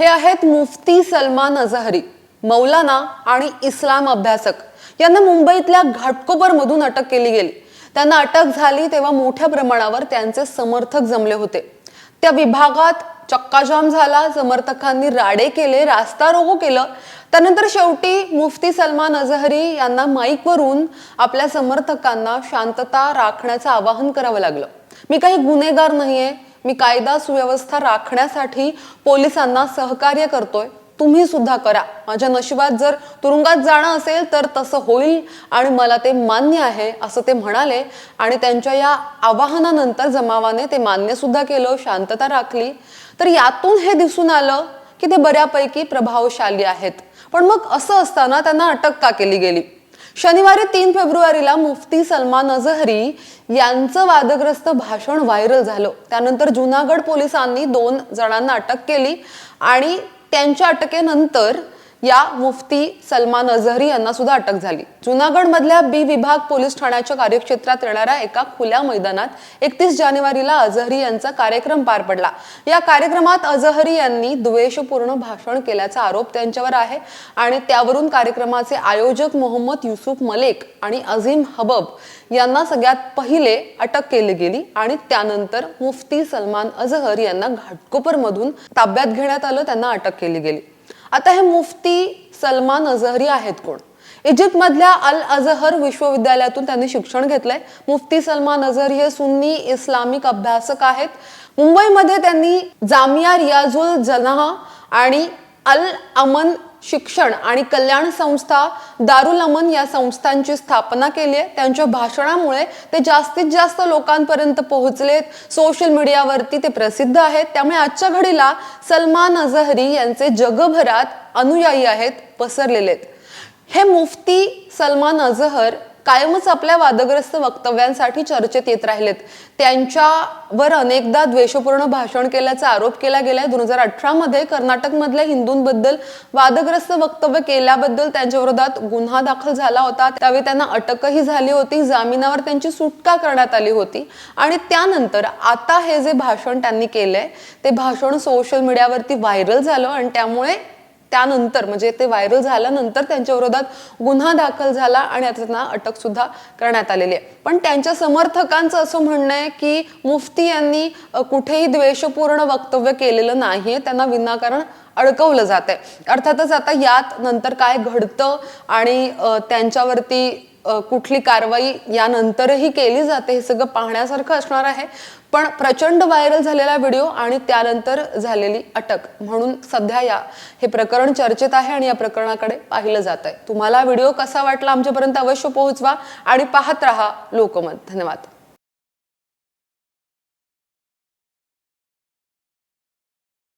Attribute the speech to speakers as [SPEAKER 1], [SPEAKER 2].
[SPEAKER 1] हे आहेत मुफ्ती सलमान अझहरी मौलाना आणि इस्लाम अभ्यासक. यांना मुंबईतल्या घाटकोपरमधून अटक केली गेली. त्यांना अटक झाली तेव्हा मोठ्या प्रमाणावर त्यांचे समर्थक जमले होते. त्या विभागात चक्काजाम झाला समर्थकांनी राडे केले रास्ता रोको केलं. त्यानंतर शेवटी मुफ्ती सलमान अझहरी यांना माईकवरून आपल्या समर्थकांना शांतता राखण्याचं आवाहन करावं लागलं. मी काही गुन्हेगार नाहीये मी कायदा सुव्यवस्था राखण्यासाठी पोलिसांना सहकार्य करतोय. तुम्ही सुद्धा करा. माझ्या नशिबात जर तुरुंगात जाणं असेल तर तसं होईल आणि मला ते मान्य आहे असं ते म्हणाले. आणि त्यांच्या या आवाहनानंतर जमावाने ते मान्य सुद्धा केलं शांतता राखली. तर यातून हे दिसून आलं की ते बऱ्यापैकी प्रभावशाली आहेत. पण मग असं असताना त्यांना अटक का केली गेली? शनिवारी तीन फेब्रुवारीला मुफ्ती सलमान अझहरी यांचं वादग्रस्त भाषण व्हायरल झालं. त्यानंतर जुनागड पोलिसांनी दोन जणांना अटक केली आणि त्यांच्या अटकेनंतर या मुफ्ती सलमान अझहरी यांना सुद्धा अटक झाली. जुनागडमधल्या बी विभाग पोलीस ठाण्याच्या कार्यक्षेत्रात येणाऱ्या एका खुल्या मैदानात एकतीस जानेवारीला अझहरी यांचा कार्यक्रम पार पडला. या कार्यक्रमात अझहरी यांनी द्वेषपूर्ण भाषण केल्याचा आरोप त्यांच्यावर आहे आणि त्यावरून कार्यक्रमाचे आयोजक मोहम्मद युसुफ मलेक आणि अझीम हबब यांना सगळ्यात पहिले अटक केली गेली आणि त्यानंतर मुफ्ती सलमान अझहर यांना घाटकोपरमधून ताब्यात घेण्यात आलं त्यांना अटक केली गेली. आता हे मुफ्ती सलमान अझहरी आहेत कोण? इजिप्तमधल्या अल अझहर विश्वविद्यालयातून त्यांनी शिक्षण घेतलंय. मुफ्ती सलमान अझहरी हे सुन्नी इस्लामिक अभ्यासक आहेत. मुंबईमध्ये त्यांनी जामिया रियाजुल जनाह आणि अल अमन शिक्षण आणि कल्याण संस्था दारुल अमन या संस्थांची स्थापना केली आहे. त्यांच्या भाषणामुळे ते जास्तीत जास्त लोकांपर्यंत पोहोचलेत. सोशल मीडियावरती ते प्रसिद्ध आहेत. त्यामुळे आजच्या घडीला सलमान अझहरी यांचे जगभरात अनुयायी आहेत पसरलेले आहेत. हे मुफ्ती सलमान अझहर कायमच आपल्या वादग्रस्त वक्तव्यांसाठी चर्चेत येत राहिलेत. त्यांच्यावर अनेकदा द्वेषपूर्ण भाषण केल्याचा आरोप केला गेलाय. दोन हजार अठरामध्ये कर्नाटकमधल्या हिंदूंबद्दल वादग्रस्त वक्तव्य केल्याबद्दल त्यांच्या विरोधात गुन्हा दाखल झाला होता. त्यावेळी त्यांना अटकही झाली होती. जामिनावर त्यांची सुटका करण्यात आली होती. आणि त्यानंतर आता हे जे भाषण त्यांनी केलंय ते भाषण सोशल मीडियावरती व्हायरल झालं आणि त्यामुळे त्यानंतर म्हणजे ते व्हायरल झाल्यानंतर त्यांच्या विरोधात गुन्हा दाखल झाला आणि आता त्यांना अटक सुद्धा करण्यात आलेली आहे. पण त्यांच्या समर्थकांचं असं म्हणणं आहे की मुफ्ती यांनी कुठेही द्वेषपूर्ण वक्तव्य केलेलं नाहीये. त्यांना विनाकारण अडकवलं जात आहे अर्थातच आता यात नंतर काय घडतं आणि त्यांच्यावरती कुठली कारवाई यानंतरही केली जाते हे सगळं पाहण्यासारखं असणार आहे. पण प्रचंड व्हायरल झालेला व्हिडिओ आणि त्यानंतर झालेली अटक म्हणून सध्या या हे प्रकरण चर्चेत आहे आणि या प्रकरणाकडे पाहिलं जात आहे. तुम्हाला व्हिडिओ कसा वाटला आमच्यापर्यंत अवश्य पोहोचवा आणि पाहत राहा लोकमत. धन्यवाद.